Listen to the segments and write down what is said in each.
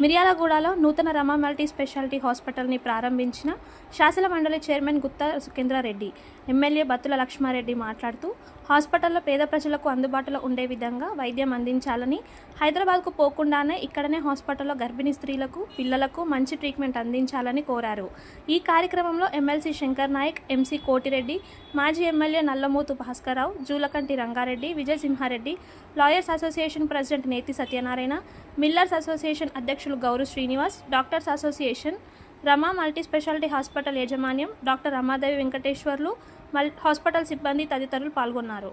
మిర్యాలగూడలో నూతన రమా multi speciality హాస్పిటల్ని ప్రారంభించిన శాసన మండలి చైర్మన్ గుత్తా సుఖేంద్రారెడ్డి ఎమ్మెల్యే బత్తుల లక్ష్మారెడ్డి మాట్లాడుతూ హాస్పిటల్లో పేద ప్రజలకు అందుబాటులో ఉండే విధంగా వైద్యం అందించాలని హైదరాబాద్కు పోకుండానే ఇక్కడనే హాస్పిటల్లో గర్భిణీ స్త్రీలకు పిల్లలకు మంచి ట్రీట్మెంట్ అందించాలని కోరారు. ఈ కార్యక్రమంలో ఎమ్మెల్సీ శంకర్ నాయక్ ఎంసీ కోటిరెడ్డి మాజీ MLA Nallamothu Bhaskar Rao Julakanti Ranga Reddy Vijayasimha Reddy lawyers association president Neti Satyanarayana millers association అధ్యక్షులు Gouru Srinivas doctors association Rama multi speciality hospital యాజమాన్యం డాక్టర్ రమాదేవి వెంకటేశ్వర్లు మల్ హాస్పిటల్ సిబ్బంది తదితరులు పాల్గొన్నారు.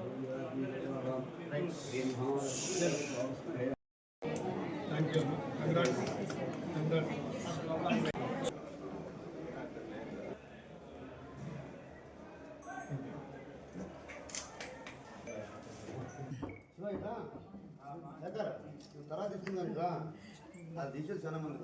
శేఖర్ నువ్వు తర్వాత తీసుకుందాం ఇట్లా అది తీసేది చాలా మంది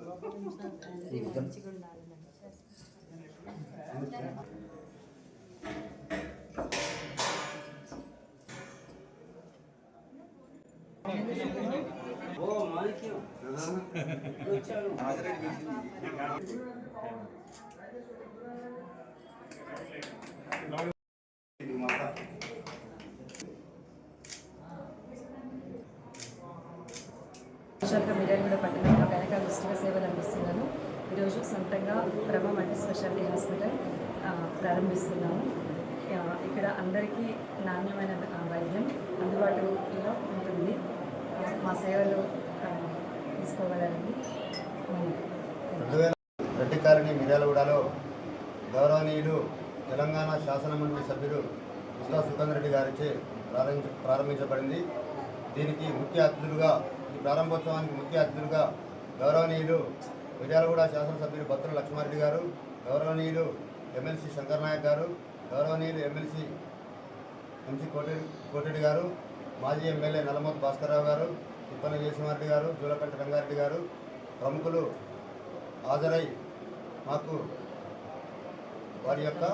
విశాఖ మిర్యాలగూడ పట్టణంలో గైనకాలజిస్ట్గా సేవలు అందిస్తున్నాను. ఈరోజు సొంతంగా ప్రభ మల్టీ స్పెషాలిటీ హాస్పిటల్ ప్రారంభిస్తున్నాము. ఇక్కడ అందరికీ నాణ్యమైన వైద్యం అందుబాటులో ఉంటుంది. మా సేవలు ఆ, రెడ్డికారిణి రెడ్డి మిర్యాలగూడలో గౌరవనీయులు తెలంగాణ శాసనమండలి సభ్యులు ఉస్తా సుఖేంద్ర రెడ్డి గారిచే ప్రారంభించబడింది. దీనికి ముఖ్య అతిథులుగా ఈ ప్రారంభోత్సవానికి ముఖ్య అతిథులుగా గౌరవనీయులు విజయాలగూడ శాసనసభ్యులు భద్రుల లక్ష్మారెడ్డి గారు గౌరవనీయులు ఎమ్మెల్సీ శంకర్ నాయక్ గారు గౌరవనీయులు ఎమ్మెల్సీ ఎంసీ కోటి కోటిరెడ్డి గారు మాజీ ఎమ్మెల్యే నల్లమోతు భాస్కర్రావు గారు తిప్పన జయసింహారెడ్డి గారు జూలకంట రంగారెడ్డి గారు ప్రముఖులు హాజరై మాకు వారి యొక్క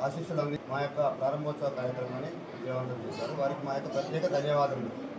ఆశీస్సులు మా యొక్క ప్రారంభోత్సవ కార్యక్రమాన్ని విజయవంతం చేశారు. వారికి మా యొక్క ప్రత్యేక ధన్యవాదములు.